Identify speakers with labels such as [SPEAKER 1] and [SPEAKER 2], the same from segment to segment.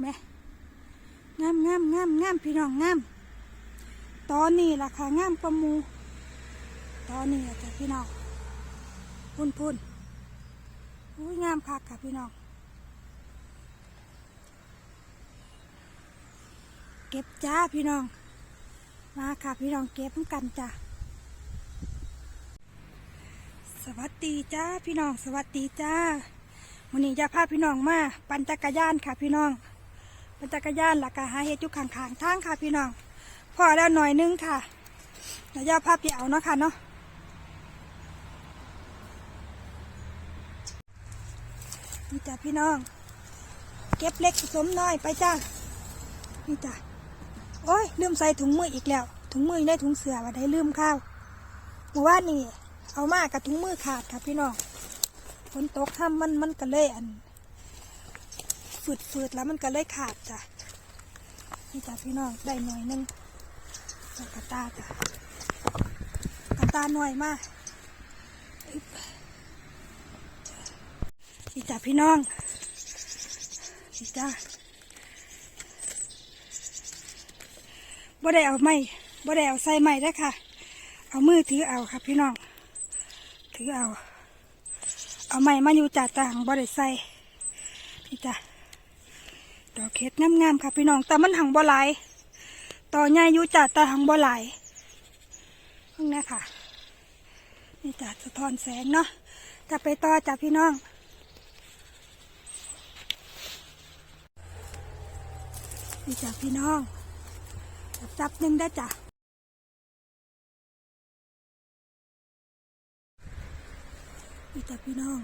[SPEAKER 1] ไหมงามงามงามงามพี่น้องงามตอนนี้ล่ะค่ะงามประมู ตอนนี้ล่ะจ้ะพี่น้องพุ่นพุ่นอุ้ยงามคักค่ะพี่น้องเก็บจ้าพี่น้อง มาค่ะพี่น้องเก็บกันจ้ะสวัสดีจ้าพี่น้อง สวัสดีจ้าวันนี้จะพาพี่น้องมา ปั่นจักรยานค่ะพี่น้อง ปั่นจักรยานหลักกะหาเฮ็ดอยู่ข้างๆทางค่ะพี่น้องพอแล้วหน่อยนึงค่ะเดี๋ยวจะพาพี่เอาเนาะค่ะเนาะนี่จ้ะพี่น้อง เก็บเล็กผสมน้อยไปจ้านี่จ้ะโอ้ยลืมใส่ถุงมืออีกแล้ว ถุงมืออยู่ในถุงเสือว่าได้ลืมข้าวเมื่อวานนี่เอามากับถุงมือขาดค่ะพี่น้องฝนตกทำมันมันก็เลยอัน ฝืดฝืดๆแล้วมันก็เลยขาดจ้ะนี่จ้ะพี่น้องได้หน่อยนึงใส่กระตาจ้ะกระตาหน่อยมากอึ๊บนี่จ้ะพี่น้องนี่จ้ะบ่ได้เอาไม้บ่ได้เอาใส่ไม้ได้ค่ะ เอามือถือเอาค่ะพี่น้อง ถือเอา เอาไม้มาอยู่จ่าต่างบ่ได้ใส่พี่จ้ะ ดอกเห็ดงามๆค่ะพี่น้อง แต่มันหังบ่หลายต่อใหญ่อยู่จ่าตาหังบ่หลายเพิ่งนะค่ะ นี่จ้ะสะท้อนแสงเนาะจะไปต่อจ้ะพี่น้องนี่จ้ะพี่น้องจับหนึ่งได้จ้ะนี่จ้ะพี่น้อง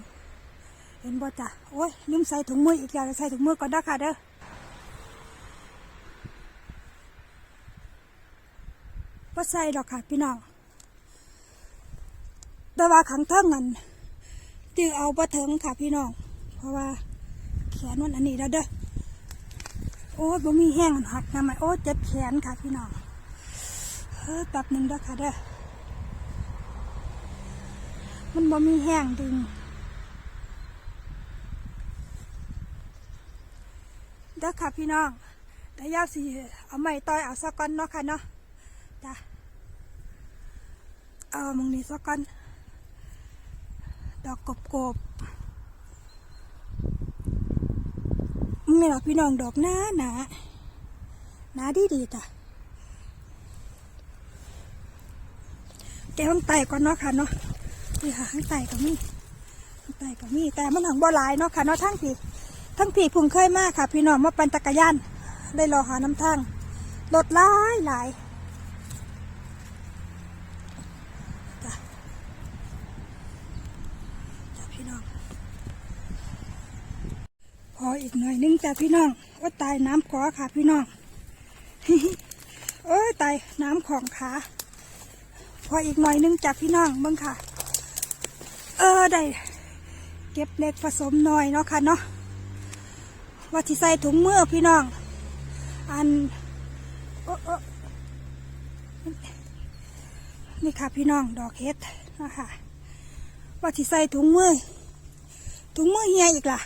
[SPEAKER 1] เห็นบ่จ้ะโอ้ยลืมใส่ถุงมืออีกแล้วใส่ถุงมือก่อนนะค่ะเด้อ บ่ใส่ดอกค่ะ พี่น้องแต่ว่าขังเทิงเงินจือเอาบ่ถึงค่ะพี่น้อง เพราะว่าแขนมันอันนี้แล้วเด้อโอ้ยบ่มีแห้งหักนะไมโอ้เจ็บแขนค่ะพี่น้องเฮ้ยแป๊บหนึ่งเด้อค่ะเด้อมันบ่มีแห้งดึงเด้อค่ะพี่น้องแต่ยาสิเอาไม้ต่อยเอาสักก้อนเนาะค่ะเนาะ จ้ะเอามึงนี่สักก้อนดอกกบกบมึงนี่หรอกพี่น้องดอกหนาหนาหนาดีดีจ้ะแกต้องไต่ก่อนเนาะค่ะเนาะนี่ค่ะข้างใต้ก็มีข้างใต้ก็มีแต่มันหังบ่หลายเนาะค่ะเนาะทั้งผีทั้งผีพุ่งเคยมากค่ะ พี่น้องมาปั่นจักรยานได้รอหาน้ำทางรถหลายหลายจ้ะจ้ะพี่น้อง พ อีกหน่อยนึงจ้ะพี่น้องว่าตายน้ำขอค่ะพี่น้องโอ้ยตายน้ำของขาพออีกหน่อยนึงจ้ะพี่น้องเบิ่งค่ะ เออได้เก็บเล็กผสมหน่อยเนาะค่ะเนาะว่าที่ใส่ถุงมือพี่น้อง อันโอ๊ะโอนี่ค่ะพี่น้องดอกเห็ดนะคะว่าที่ใส่ถุงมือถุงมือเฮียอีกล่ะ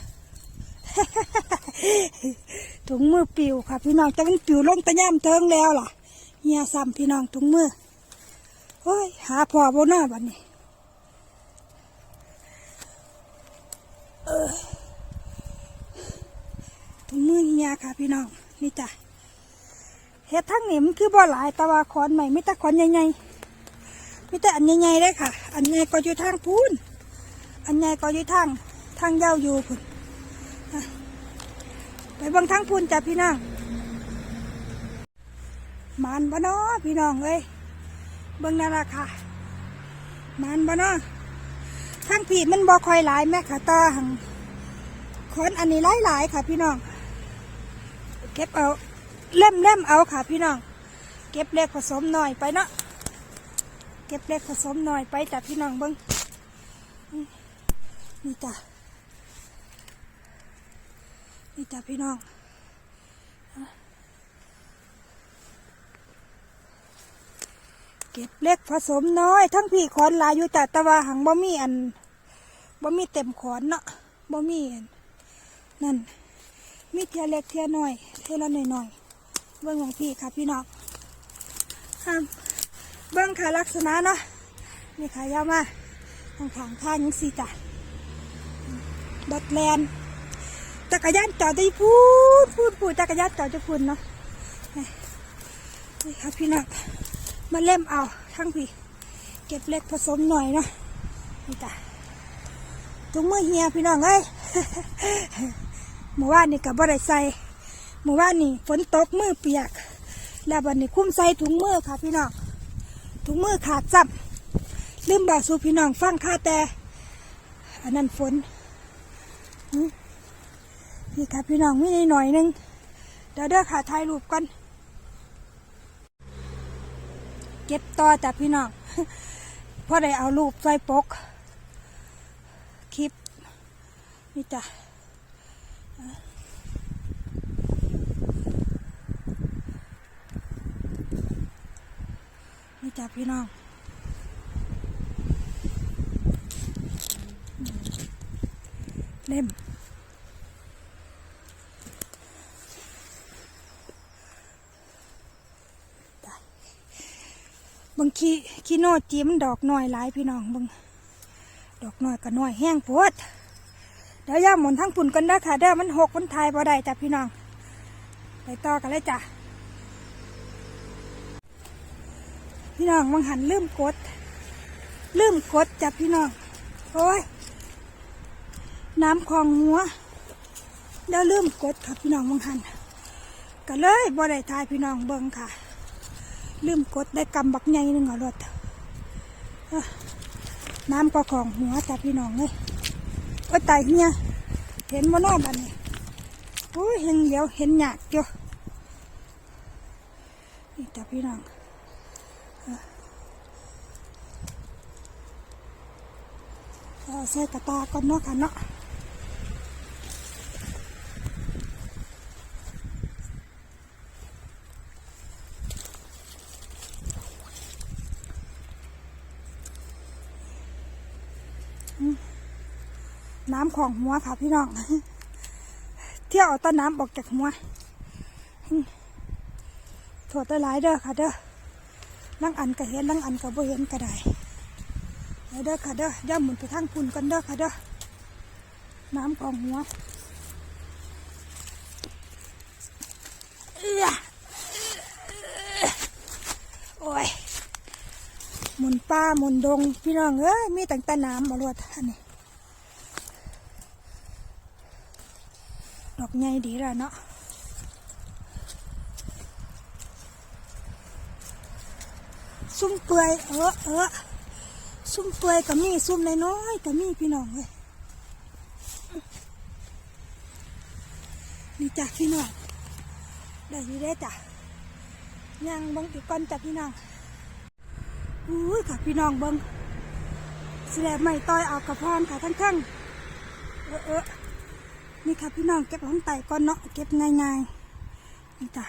[SPEAKER 1] ถุงมือปิวค่ะ พี่น้องแต่มันปิวลงตะย่ำเทิงแล้วล่ะเฮียซ้ำพี่น้องถุงมือโอ้ยหาพอบ่เนาบัดนี้ถุงมือเฮียค่ะ พี่น้องนี่จ้ะเห็ดทั้งนี้มันคือบ่หลายต่ว่าขอนใหม่ไม่ต่ขอนใหญ่ๆไม่แต่อันใหญ่ๆเลยค่ะ อันใหญ่ก็อยู่ทางพูนอันใหญ่ก็อยู่ทางทางเย้าอยู่พุ่น เบิ่งทางพูนจ้ะพี่น้องมันบ่นาะพี่น้องเอ้ยเบิ่งนั่นละค่ะมันบ่นาะทางผีมันบ่ค่อยหลายแม่ค่ะตาหังขนอันนี้หลายๆค่ะพี่น้องเก็บเอาเล่มเล่มเอาค่ะพี่น้องเก็บเล็กผสมหน่อยไปเนาะเก็บเล็กผสมหน่อยไปจ้ะพี่น้องเบิ้งอืมนี่จ้ะ นี่จ้ะพี่น้องเก็บเล็กผสมน้อย ทั้งพี่ขอนลายอยู่จ้ะแต่ว่าหังบ่มีอันบ่มีเต็มขอนเนาะบ่มีอันนั่นมีเทียเล็กเทียน้อยเทียละหน่อยๆเบื้องของพี่ค่ะพี่น้องห้ามเบื้องค่ะลักษณะเนาะนี่ค่ะยาวมากทางขางท่างยังสีจ้ะดอทแลนด์ จักรยานจอดได้พูดพูดพูดจักรยานจอดจะพูดเนาะนี่ค่ะพี่น้องมาเล่มเอาทั้งพี่เก็บเล็กผสมหน่อยเนาะนี่จ้ะถุงมือเฮียพี่น้องเอ้ยเมื่อวานนี่กับบ่ได้ใส่เมื่อวานนี่ฝนตกมือเปียก แล้วบัดนี้คุ้มใส่ถุงมือค่ะพี่น้องถุงมือขาดจับลืมบอกสู่พี่น้องฟังค่าแต่อันนั้นฝนหื นี่ค่ะพี่น้องมีนหน่อยหนึงเดี๋ยวเด้อค่ะถ่ายรูปก่อนเก็บต่อจากพี่น้องพอได้เอารูปใส่ปก คลิป นี่จ้ะนี่จ้ะพี่น้องเล่ม บาง คีคีโนจีมันดอกน้อยหลายพี่น้องบางดอกน้อยก็น้อยแห้งโพดเดี๋ยวย่าหมุนทั้งปุ่นกันเด้ค่ะเด้อมันหกมันทายพอได้จ้ะพี่น้อง ไปต่อกันเลยจ้ะพี่น้องมังหันลืมกดลืมกดจ้ะพี่น้องโอ้ยน้ำคลองหัวเดี๋ยวลืมกดค่ะพี่น้องมังหันก็เลยบ่ได้ทายพี่น้องเบิ่งค่ะ ลืมกดได้กำบักใหญ่หนึ่งเอรถเอ้อ น้ำก็ของหัวจับพี่น้องเลยโอ้ยตายเฮียเห็นว่านอกบันนี้โอ้ยเห็นเดียวเห็นหยาดเดียวนี่จับพี่น้องเออเอาใส่กระตาก่อนเนาะค่ะเนาะ ของหัวค่ะพี่น้อง เที่ยวเอาต้นน้ำออกจากหัวโถดได้หลายเด้อค่ะเด้อลังอันก็เห็นลังอันก็บ่เห็นก็ได้เด้อค่ะเด้อย่าหมุนไปทางพุ่นกันเด้อค่ะเด้อน้ำของหัวโอ้ยหมุนป่าหมุนดง พี่น้องเอ้ยมีตั้งแต่น้ำมาลวดอันนี้ ดอก ใหญ่ดีล้วเนาะซุ่มเปื่อยเออเออซุ่มเปื่อยก็มีซุ่มน้อยๆก็มีพี่น้องเลยนี่จ้ะพี่น้องได้ยี่ได้จ้ะย่างบังอีกก้อนจ้ะพี่น้องอุ้ยค่ะพี่น้องบังแสลบไม่ต้อยเอากระพรค่ะทั้งๆเออเออ นี่ค่ะพี่น้องเก็บของไต่ก่อนเนาะเก็บง่ายๆนี่จ้ะ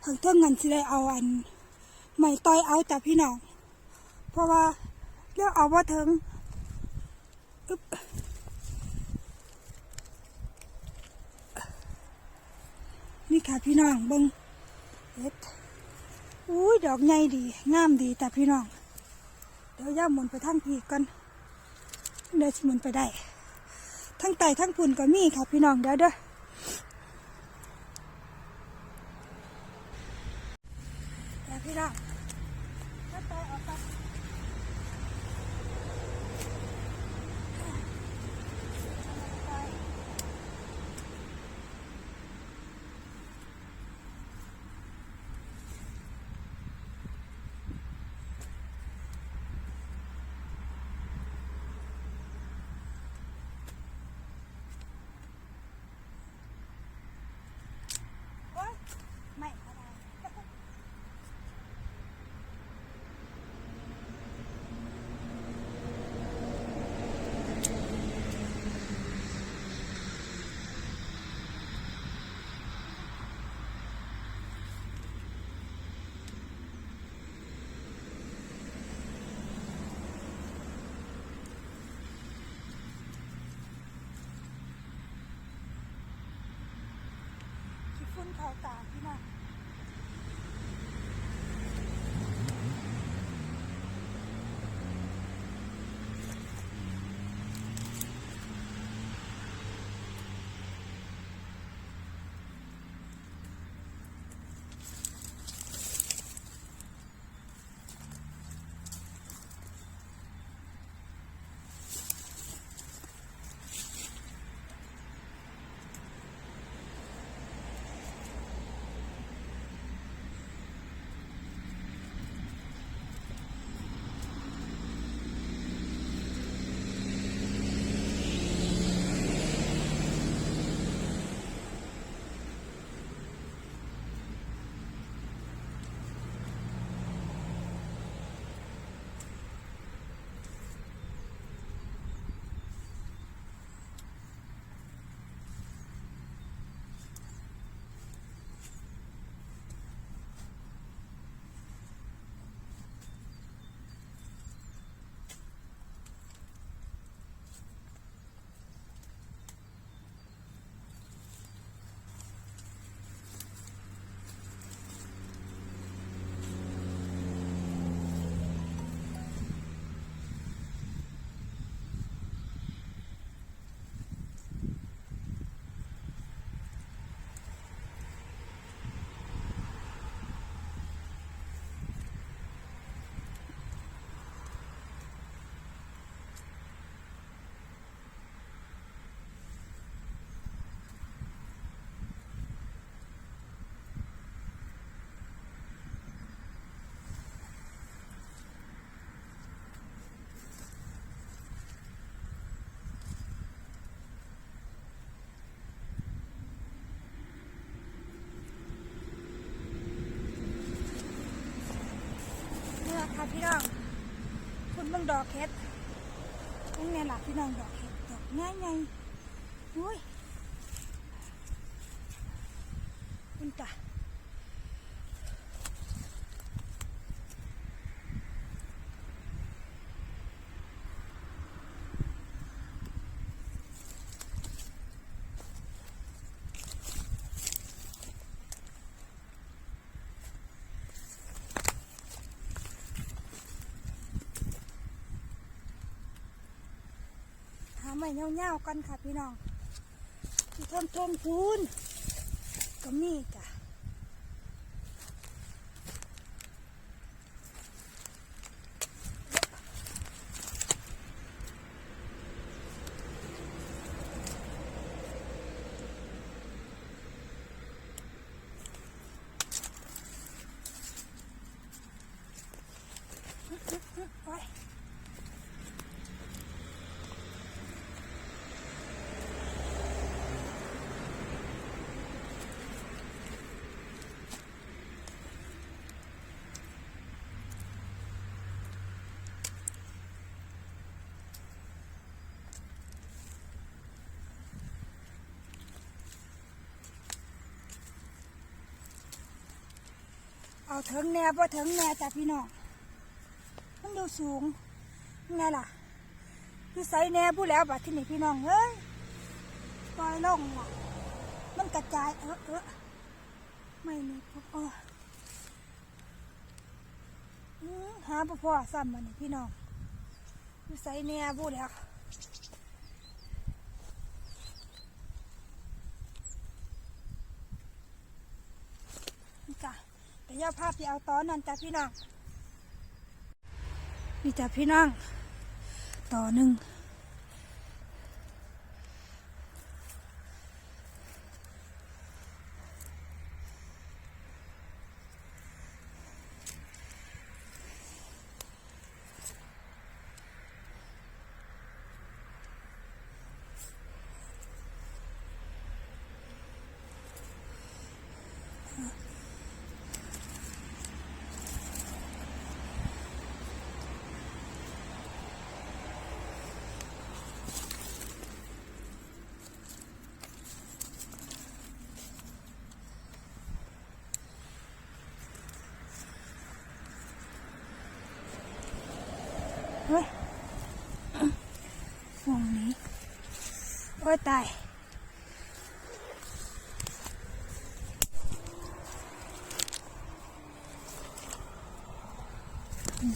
[SPEAKER 1] เพิ่งเท่าเงินสิได้เอาอันไม่ต้อยเอาจ้ะพี่น้อง เพราะว่าเลือกเอาว่าถึงอึ๊บนี่ค่ะพี่น้องเบิ้งเอ็ดอุ้ยดอกใหญ่ดีงามดีแต่พี่น้อง เดี๋ยวย่าหมุนไปทางพีกก่อนเดี๋ยวหมุนไปได้ ทั้งไต่ทั้งปุ่นก็มีค่ะพี่น้องเดี๋ยวเด้อเดี๋ยวพี่น้องถ้าไต่ออกไปโอ๊ยไม่ก็ได้ เข พี่น้องค่ะพี่น้องคุณเบิ่งดอกเห็ดนี่ไงล่ะพี่น้องดอกเฮ็ดดอกง่ายไงอุ้ยคุณตา ไม้เงาๆกันค่ะพี่น้องที่ทมทมพูนก็มีจ้ะโอ้ย เอาถึงแนวพอถึงแนวจ้ะพี่น้องมันดูสูงไงล่ะคือใส่แนวผู้แล้วบัดที่นี่พี่น้องเฮ้ยปล่อยลงล่ะ มันกระจายเออเออไม่มีพวกอ้อหาพ่อพ่อซ้ำมันนี่พี่น้องคือใส่แนวผู้แล้วนี่จ้ะ แต่อย่าภาพที่เอาตอนนั้นจ้ะพี่น้องนี่จ้ะพี่น้องต่อหนึ่ง ค่อยตาย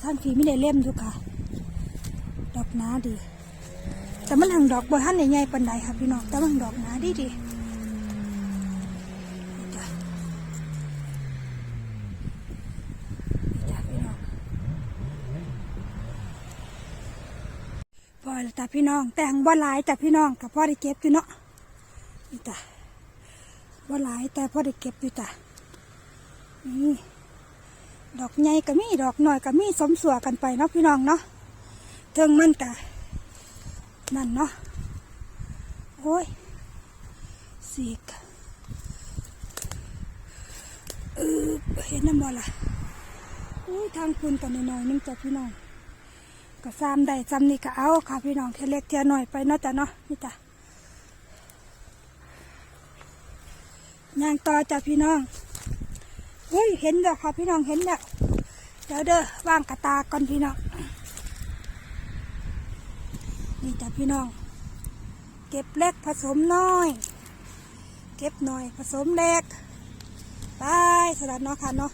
[SPEAKER 1] ท่านฟีไม่ได้เล่มดูค่ะ ดอกน้าดี แต่มันหังดอกบ่ท่านใหญ่ๆปันใดค่ะพี่น้องแต่มันดอกน้าดีดี จ้ะพี่น้อง แต่หังบ่หลายจ้ะพี่น้องกับพ่อได้เก็บอยู่เนาะนี่จ้ะบ่หลายแต่พ่อได้เก็บอยู่จ้ะนี่ดอกใหญ่ก็มีดอกหน้อยก็มีสมสัวกันไปเนาะพี่น้องเนาะเทิงมันกะนั่นเนาะโอ้ยสีกเออเห็นน้ำบ่ล่ะอุ้ยทางคุณกันหน้อยนึงจ้ะพี่น้อง ก็ซ้ำได้ซ้ำนี่ก็เอาค่ะพี่น้องเทยเล็กเทียหน่อยไปเนาะจ้ะเนาะนี่จ้ะย่างต่อจ้ะพี่น้องเฮ้ยเห็นแล้วค่ะพี่น้องเห็นแล้วเดี๋ยวเด้อวางกระตาก่อนพี่น้องนี่จ้ะพี่น้อง เก็บเล็กผสมน้อย เก็บหน่อยผสมเล็กไปสลัดเนาะค่ะเนาะ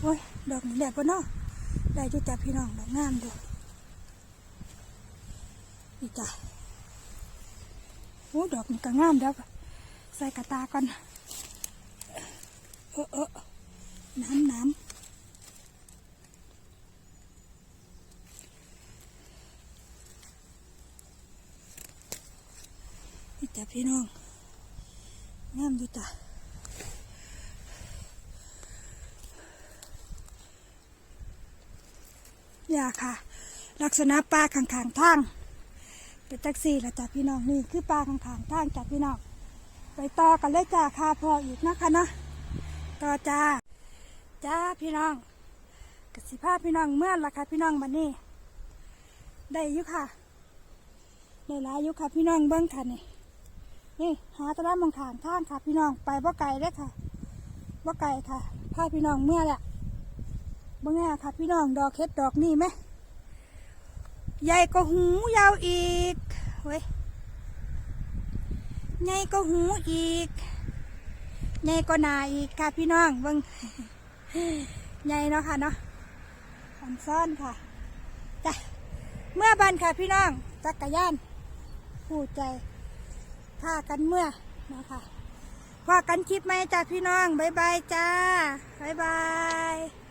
[SPEAKER 1] โอ้ยดอกนี้แดดปะเนาะ ได้จุจ้ะพี่น้องดอกงามดูนี่จ้ะโอ้ดอกนี้ก็งามแล้วใส่กระตาก่อนเออเออน้ำน้ำนี่จ้ะพี่น้องงามดูจ้ะ ย่าค่ะ ลักษณะปลาข้างๆทางเป็นแท็กซี่ละจ้ะพี่น้องนี่คือปลาข้างๆทางจ้ะพี่น้องไปต่อกันเลยจ้าค่ะพออีกนะคะเนาะต่อจ้าจ้าพี่น้องกสิภาพพี่น้องเมื่อละค่ะพี่น้องบันนี้ ได้อยุค่ะได้หลายยุค่ะพี่น้องเบิ้งค่ะนี่นี่หาตะละมองขางทางค่ะ พี่น้องไปบ่ไก่ได้ค่ะบ่ไก่ค่ะพาพี่น้องเมื่อแหละ เบิ้งแง่ค่ะพี่น้องดอกเฮ็ดดอกนี่ไหมใหญ่ก็หูยาวอีกเว้ยใหญ่ก็หูอีกใหญ่ก็นาอีกค่ะพี่น้องเบิ่งใหญ่เนาะค่ะเนาะอันซ่อนค่ะจ้ะเมื่อบันค่ะพี่น้องจักรยานผู้ใจพากันเมื่อเนาะค่ะพากันคลิปไหมจ้ะพี่น้องบ๊ายบายจ้าบ๊ายบาย